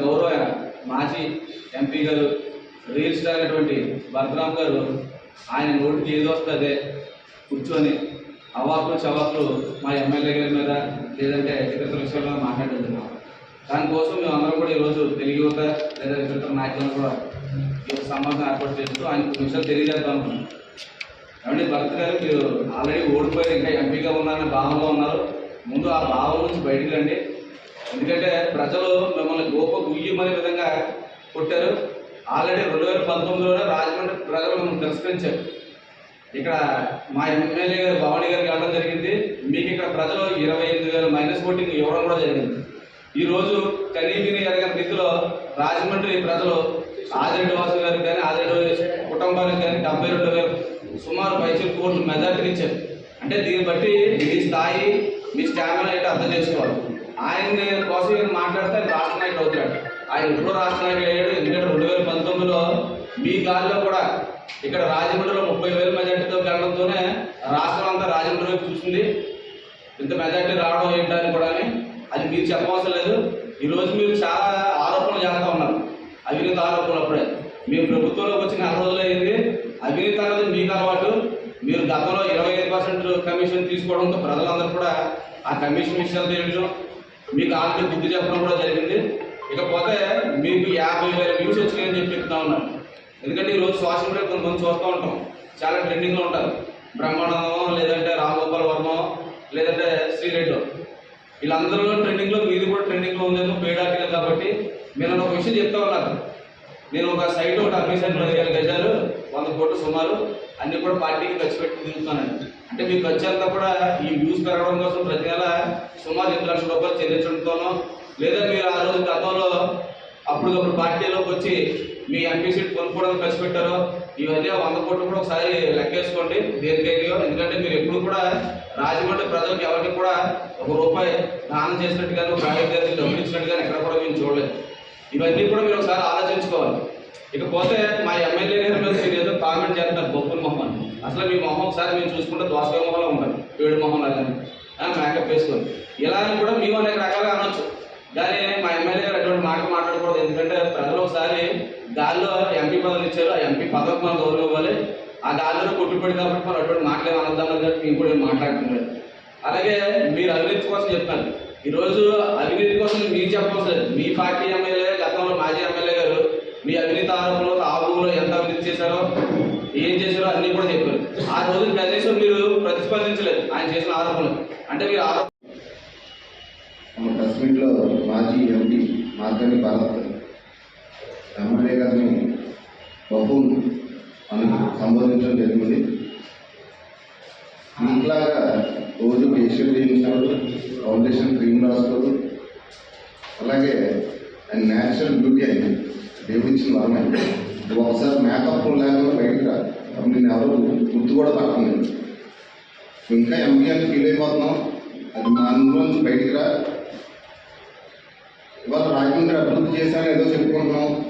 గౌరవ మాజీ ఎంపీ గారు రియల్ స్టార్ అయినటువంటి భరతరామ్ గారు ఆయన నోటికి ఏది వస్తుంది కూర్చొని అవాకులు చవాకులు మా ఎమ్మెల్యే గారి మీద లేదంటే ఇతర విషయాల్లో మాట్లాడుతున్నాం దానికోసం మేము అందరం కూడా ఈరోజు తెలుగు యువత లేదా ఇతర నాయకులను కూడా ఈ సంబంధం ఏర్పాటు చేస్తూ ఆయన కొన్ని విషయాలు తెలియజేద్దాం కాబట్టి భరత్ గారు మీరు ఆల్రెడీ ఓడిపోయి ఇంకా ఎంపీగా ఉన్నారని భావంలో ఉన్నారు. ముందు ఆ భావం నుంచి బయటకు రండి. ఎందుకంటే ప్రజలు మిమ్మల్ని గోప గుయ్యమనే విధంగా కొట్టారు. ఆల్రెడీ రెండు వేల పంతొమ్మిదిలోనే రాజమండ్రి ప్రజలు మిమ్మల్ని తిరస్కరించారు. ఇక్కడ మా ఎమ్మెల్యే గారు భవానీ గారికి వెళ్ళడం జరిగింది. మీకు ఇక్కడ ప్రజలు ఇరవై ఎనిమిది వేల మైనస్ ఓటింగ్ ఇవ్వడం కూడా జరిగింది. ఈరోజు రోజు కనీవిని ఎరగని రీతిలో రాజమండ్రి ప్రజలు ఆదిరెడ్డి వాసు గారికి కానీ ఆదిరెడ్డి కుటుంబానికి కానీ డెబ్బై రెండు వేలు సుమారు పైసలు కోట్లు మెజార్టీని ఇచ్చారు. అంటే దీన్ని బట్టి మీ స్థాయి మీ స్టామినా ఏంటో అర్థం చేసుకోవాలి. ఆయన కోసం ఈయన మాట్లాడితే ఆయన రాష్ట్ర నాయకుడు అవుతాడు. ఆయన ఎప్పుడో రాష్ట్ర నాయకుడు అయ్యాడు. ఎందుకంటే రెండు వేల పంతొమ్మిదిలో మీ గాలిలో కూడా ఇక్కడ రాజమండ్రిలో ముప్పై వేల మెజార్టీతో గెలడంతోనే రాష్ట్రం అంతా రాజమండ్రి వైపు చూసింది. ఇంత మెజార్టీ రావడం ఏంటని కూడా అది మీరు చెప్పవసరం లేదు. ఈరోజు మీరు చాలా ఆరోపణలు చేస్తూ ఉన్నారు. అవినీతి ఆరోపణలు అప్పుడే. మేము ప్రభుత్వంలోకి వచ్చిన నెల రోజులు అయింది. అవినీతి అన్నది మీకు అలవాటు. మీరు గతంలో ఇరవై ఐదు పర్సెంట్ కమిషన్ తీసుకోవడంతో ప్రజలందరూ కూడా ఆ కమిషన్ విషయాలు తెలియడం మీకు ఆల్రెడీ బుద్ధి చెప్పడం కూడా జరిగింది. ఇకపోతే మీకు యాభై వేల వ్యూస్ వచ్చినాయని చెప్పి చెప్తా ఉన్నాను ఎందుకంటే ఈరోజు సోషల్ మీడియా కొంతమంది చూస్తూ ఉంటాం. చాలా ట్రెండింగ్లో ఉంటారు. బ్రహ్మానందం లేదంటే రామగోపాల్ వర్మ లేదంటే శ్రీరెడ్డి. వీళ్ళందరూ ట్రెండింగ్లో మీది కూడా ట్రెండింగ్లో ఉందేమో పేడ్ ఆర్టికల్ కాబట్టి మీరు ఒక విషయం చెప్తా ఉన్నారు నేను ఒక సైట్ ఒకటి అమ్మేశాను పది వేల గజాలు వంద కోట్లు సుమారు. అన్ని కూడా పార్టీకి ఖర్చు పెట్టి తిరుగుతానండి అంటే మీకు వచ్చేంత కూడా ఈ వ్యూస్ పెరగడం కోసం ప్రతి నెల సుమారు ఎనిమిది లక్షల రూపాయలు చెల్లించడంతోనో లేదా మీరు ఆ రోజు గతంలో అప్పటికప్పుడు పార్టీలోకి వచ్చి మీ ఎంపీ సీట్ కొనుక్కోవడానికి ఖర్చు పెట్టారో ఇవన్నీ వంద కోట్లు కూడా ఒకసారి లెక్కేసుకోండి దేనికైనా ఎందుకంటే మీరు ఎప్పుడు కూడా రాజమండ్రి ప్రజలకు ఎవరికి కూడా ఒక రూపాయి దానం చేసినట్టు కానీ ఒక గారికి డబ్బులు ఇచ్చినట్టు కానీ ఎక్కడ కూడా మేము చూడలేదు. ఇవన్నీ కూడా మీరు ఒకసారి ఆలోచించుకోవాలి. ఇకపోతే మా ఎమ్మెల్యే గారి మీద మీరు ఏదో కామెంట్ చేస్తున్నారు బొప్పుల మొహం అసలు మీ మొహం ఒకసారి మేము చూసుకుంటే దోసకాయ మొహంలో ఉంటాం పేడు మొహం లాగానే మేకప్ వేసుకొని ఇలా అని కూడా మేము అనేక రకాలుగా అనొచ్చు. కానీ మా ఎమ్మెల్యే గారు అటువంటి మాట మాట్లాడకూడదు. ఎందుకంటే ప్రజలు ఒకసారి గాల్లో ఎంపీ పదవులు ఇచ్చారు. ఆ ఎంపీ పదవికి మనం గౌరవం ఇవ్వాలి. ఆ గాల్లో కొట్టుపడి కాబట్టి మనం అటువంటి మాటలు అనొద్దాం చెప్పి మేము కూడా ఏం అలాగే మీరు అవినీతి కోసం చెప్తాను ఈరోజు అవినీతి కోసం మీరు చెప్పవచ్చు లేదు. మీ పార్టీ ఎమ్మెల్యే గతంలో మాజీ ఎమ్మెల్యే గారు మీ అవినీతి ఆరోపణలు ఆ ఎంత అవినీతి చేశారో ఏం చేశారో అన్ని కూడా చెప్పారు. ఆ రోజు కనీసం మీరు ప్రతిస్పందించలేదు. ఆయన చేసిన ఆరోపణలు. అంటే మీరు ఆరోపణ మన మాజీ ఎంపీ మార్గని భారత్ ఎమ్మెల్యే గారిని బహు అని సంబోధించడం జరిగింది. ఇంట్లాగా రోజు ఫేషియల్ చేయించినప్పుడు ఫౌండేషన్ క్రీమ్ రాసుకోడు అలాగే ఆయన న్యాచురల్ బ్యూటీ అయింది దేవుడిచ్చిన వరం అయింది ఒకసారి మేకప్ లేకుండా బయటకు రా. అప్పుడు నేను ఎవరు గుర్తు కూడా పట్టలేదు. ఇంకా ఎంపీ అని ఫీల్ అయిపోతున్నాం. అది మా అందులోంచి బయటికి రా. ఇవాళ రాజమండ్రి అభివృద్ధి చేశాను ఏదో చెప్పుకుంటున్నాం.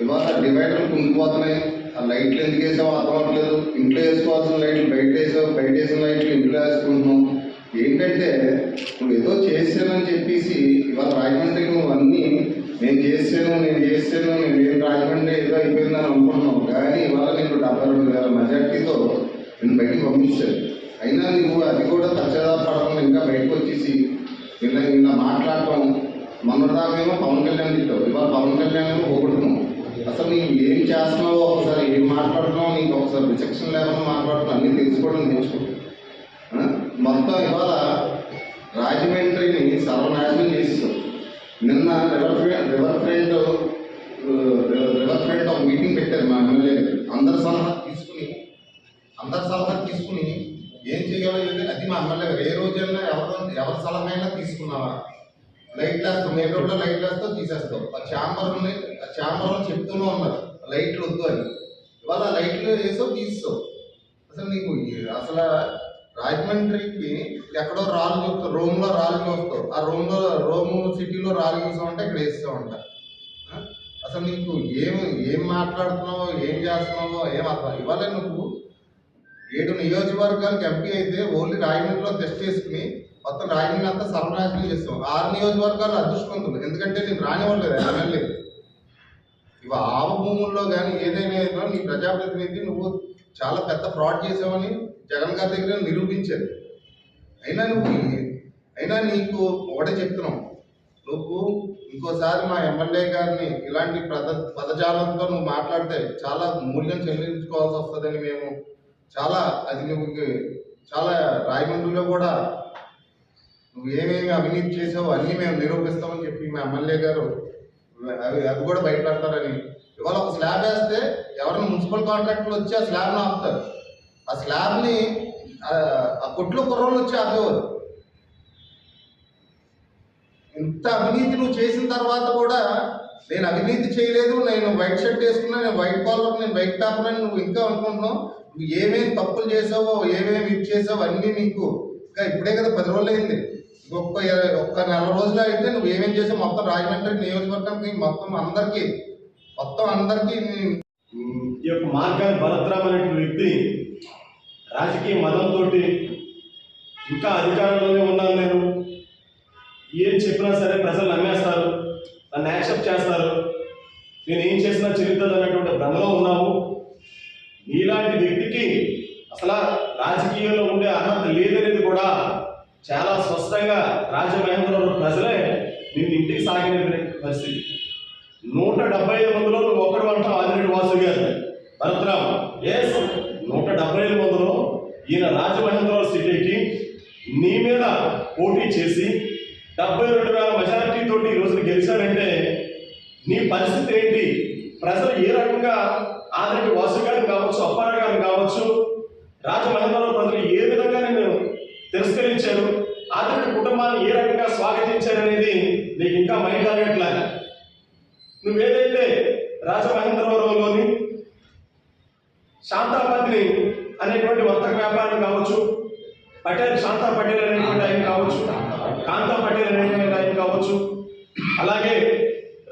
ఇవాళ డివైడర్లు కుంగిపోతున్నాయి. ఆ లైట్లు ఎందుకు వేసావో అర్థం అవ్వట్లేదు ఇంట్లో వేసుకోవాల్సిన లైట్లు బయట వేసావు బయట వేసిన లైట్లు ఇంట్లో వేసుకుంటున్నాం. ఏంటంటే నువ్వు ఏదో చేశానని చెప్పేసి ఇవాళ రాజమండ్రికి నువ్వు అన్నీ నేను చేసాను నేను చేసాను నేను ఏం రాజమండ్రి ఏదో అయిపోయిందని అనుకుంటున్నావు. కానీ ఇవాళ నేను డెబ్బై రెండు వేల మెజార్టీతో నేను బయటకు పంపించాను అయినా నువ్వు అది కూడా పడకుండా ఇంకా బయటకు వచ్చేసి ఇలా నిన్న మాట్లాడటం మొన్నదాకేమో పవన్ కళ్యాణ్ తిట్టావు. ఇవాళ పవన్ కళ్యాణ్ ఏమో పొగుడుతున్నావు. అసలు నీవు ఏం చేస్తున్నావో ఒకసారి ఏం మాట్లాడుతున్నావు నీకు ఒకసారి విచక్షణ లేకుండా మాట్లాడుతున్నావు అన్నీ తెలుసుకోవడం నేర్చుకో. మొత్తం ఇవాళ రాజమండ్రిని సర్వనాశనం చేసేసావు. నిన్న river front river front river front ఒక మీటింగ్ పెట్టారు మా ఎమ్మెల్యే గారు అందరి సలహా తీసుకుని అందరి సలహా తీసుకుని ఏం చేయాలో అది మా ఎమ్మెల్యే గారు ఏ రోజైనా ఎవరు ఎవరి సలహా అయినా తీసుకున్నావా లైట్ వేస్తాం మెయిన్ కూడా లైట్ వేస్తాం తీసేస్తాం. ఆ ఛాంబర్ ఉన్నాయి ఆ ఛాంబర్లో చెప్తూనే ఉన్నారు. లైట్లు వద్దు అని. ఇవాళ లైట్లు వేసావు తీస్తావు అసలు నీకు అసలు రాజమండ్రికి ఎక్కడో రాళ్ళు చూస్తావు రోమ్లో రాళ్ళు చూస్తావు ఆ రోమ్లో రోమ్ సిటీలో రాళ్ళు చూసామంటే ఇక్కడ వేస్తామంట ఆ? అసలు నీకు ఏం ఏం మాట్లాడుతున్నావో ఏం చేస్తున్నావో ఏం అర్థం ఇవాళ నువ్వు ఏడు నియోజకవర్గానికి ఎంపీ అయితే ఓన్లీ రాజమండ్రిలో టెస్ట్ చేసుకుని మొత్తం రాజమండ్రి అంతా సర్వనాశనం చేస్తాం ఆరు నియోజకవర్గాలు అదృష్టవంతులు ఎందుకంటే నేను రానివ్వలేదు ఎమ్మెల్యే. ఇవి ఆవ భూముల్లో కానీ ఏదైనా ఏదో నీ ప్రజాప్రతినిధి నువ్వు చాలా పెద్ద ఫ్రాడ్ చేసావని జగన్ గారి దగ్గర నిరూపించారు. అయినా నువ్వు అయినా నీకు ఒకటే చెప్తున్నావు నువ్వు ఇంకోసారి మా ఎమ్మెల్యే గారిని ఇలాంటి పద పదజాలంతో నువ్వు మాట్లాడితే చాలా మూల్యం చెల్లించుకోవాల్సి వస్తుందని మేము చాలా అది నువ్వు చాలా రాయమండ్రిలో కూడా నువ్వు ఏమేమి అవినీతి చేసావో అన్నీ మేము నిరూపిస్తామని చెప్పి మా ఎమ్మెల్యే గారు అవి అవి కూడా బయటపడతారని. ఇవాళ ఒక స్లాబ్ వేస్తే ఎవరైనా మున్సిపల్ కాంట్రాక్టర్లు వచ్చి ఆ స్లాబ్ని ఆపుతారు. ఆ స్లాబ్ని ఆ- కొట్లు కొట్లో కుర్రోళ్ళు వచ్చి ఆపేవారు ఇంత అవినీతి నువ్వు చేసిన తర్వాత కూడా నేను అవినీతి చేయలేదు నేను వైట్ షర్ట్ వేసుకున్నా నేను వైట్ కాలర్ నేను వైట్ టాప్ అని నువ్వు ఇంకా అనుకుంటున్నావు. నువ్వు ఏమేమి తప్పులు చేసావో ఏమేమి ఇది చేసావో అన్నీ నీకు ఇంకా ఇప్పుడే కదా పది రోజులు అయింది. ఒక్క ఒక్క నెల రోజులు అయితే నువ్వు ఏమేం చేసావు మొత్తం రాజమండ్రి నియోజకవర్గానికి మొత్తం అందరికీ మొత్తం అందరికీ ఈ యొక్క మార్గాన్ని భరద్రామ్ అనే వ్యక్తి రాజకీయ మతంతో ఇంకా అధికారంలోనే ఉన్నాను నేను. ఏం చెప్పినా సరే ప్రజలు నమ్మేస్తారు నన్ను యాక్సెప్ట్ చేస్తారు. నేను ఏం చేసినా చెల్లుతుంది అనేటువంటి భ్రమలో ఉన్నాము. నీలాంటి వ్యక్తికి అసలు రాజకీయంలో ఉండే అర్హత లేదనేది కూడా చాలా స్పష్టంగా రాజమహేంద్రవరం ప్రజలే నిన్ను ఇంటికి సాగిన పరిస్థితి. నూట డెబ్బై ఐదు మందిలో నువ్వు ఒక్కడు అంటావు ఆదిరెడ్డి వాసు గారు భరత్రామ్ ఎస్ నూట డెబ్బై ఐదు మందిలో ఈయన రాజమహేంద్రరావు సిటీకి నీ మీద పోటీ చేసి డెబ్బై రెండు వేల మెజారిటీ తోటి ఈ రోజున గెలిచాడంటే నీ పరిస్థితి ఏంటి? ప్రజలు ఏ రకంగా ఆదిరెడ్డి వాసు గారిని కావచ్చు అప్పారావు గారిని కావచ్చు రాజమహేంద్రరావు ప్రజలు ఏ విధంగా నేను తిరస్కరించారు ఆదిరెడ్డి కుటుంబాన్ని ఏ రకంగా స్వాగతించారనేది నీకు ఇంకా మైండ్ అలగట్లే నువ్వేదైతే రాజమహేంద్రవరంలోని శాంతాపతిని అనేటువంటి వర్తక వ్యాపారం కావచ్చు పటేల్ శాంతా పటేల్ అనేటువంటి ఆయన కావచ్చు కాంతా పటేల్ అనేటువంటి ఆయన కావచ్చు అలాగే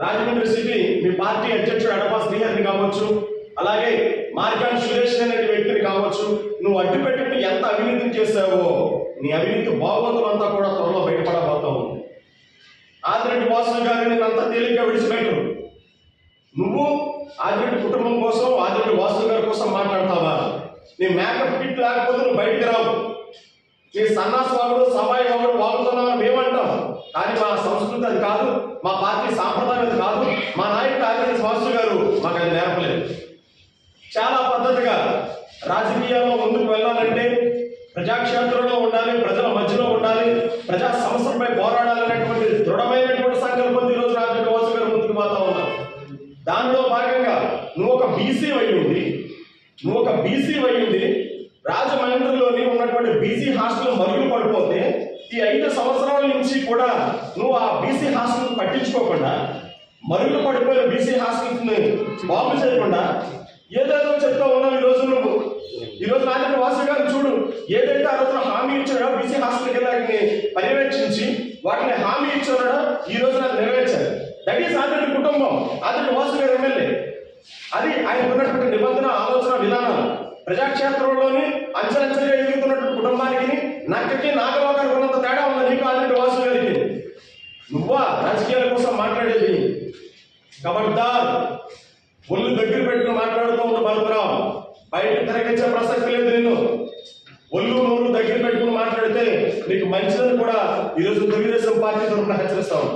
రాజమండ్రి సిటీ మీ పార్టీ అధ్యక్షుడు అడపా శ్రీహరిని కావచ్చు అలాగే మార్కాన్ సురేష్ అనే వ్యక్తిని కావచ్చు నువ్వు అడ్డు పెట్టుకుని ఎంత అవినీతి చేశావో నీ అవినీతి బాగోతులు అంతా కూడా త్వరలో బయటపడబోతావు. ఆదిరెడ్డి వాసు గారిని అంత తేలిగ్గా విడిచిపెట్టు నువ్వు ఆదిరెడ్డి కుటుంబం కోసం ఆదిరెడ్డి వాసు గారి కోసం మాట్లాడతావా? నీ మేకప్ కిట్ లేకపోతే నువ్వు బయటికి రావు. నీ సన్నాసవాడు సమాయి వాడు వాగుతున్నామని మేమంటాం. కానీ మా సంస్కృతి అది కాదు మా పార్టీ సాంప్రదాయం అది కాదు. మా నాయకుడు ఆదిరెడ్డి వాసు గారు మాకు అది ఒక రాజమహేంద్రలోని ఉన్నటువంటి బీసీ హాస్టల్ మరుగు పడిపోతే ఈ ఐదు సంవత్సరాల నుంచి కూడా నువ్వు ఆ బీసీ హాస్టల్ పట్టించుకోకుండా మరుగు పడిపోయిన బీసీ హాస్టల్ని బాగు చేయకుండా ఏదేదో చెప్తా ఉన్నావు ఈ నువ్వు. ఈ రోజు వాసు గారు చూడు ఏదైతే ఆ రోజున హామీ ఇచ్చాడో బీసీ హాస్టల్కి వెళ్ళాక పర్యవేక్షించి వాటిని హామీ ఇచ్చాడో ఈ రోజు నాకు నెరవేర్చారు దట్ ఈస్ ఆదిరెడ్డి కుటుంబం ఆదిరెడ్డి వాసు గారు ఎమ్మెల్యే అది ఆయన ఉన్నటువంటి నిబంధన ఆలోచన విధానం ప్రజాక్షేత్రంలోని అంచెలంచెలుగా ఎదుగుతున్నటువంటి కుటుంబానికి నక్కకి నాగలోకానికి ఉన్నంత తేడా ఉంది నీకు ఆదిరెడ్డి వాసు గారికి నువ్వా రాజకీయాల కోసం మాట్లాడేది? ఖబర్దార్ ఒళ్ళు దగ్గర పెట్టుకుని మాట్లాడుతూ ఉన్న బలపురావు. బయట తిరగించే ప్రసక్తి లేదు నేను ఒళ్ళు నోరు దగ్గర పెట్టుకుని మాట్లాడితే నీకు మంచిదని కూడా ఈరోజు తెలుగుదేశం పార్టీ తరఫున హెచ్చరిస్తాను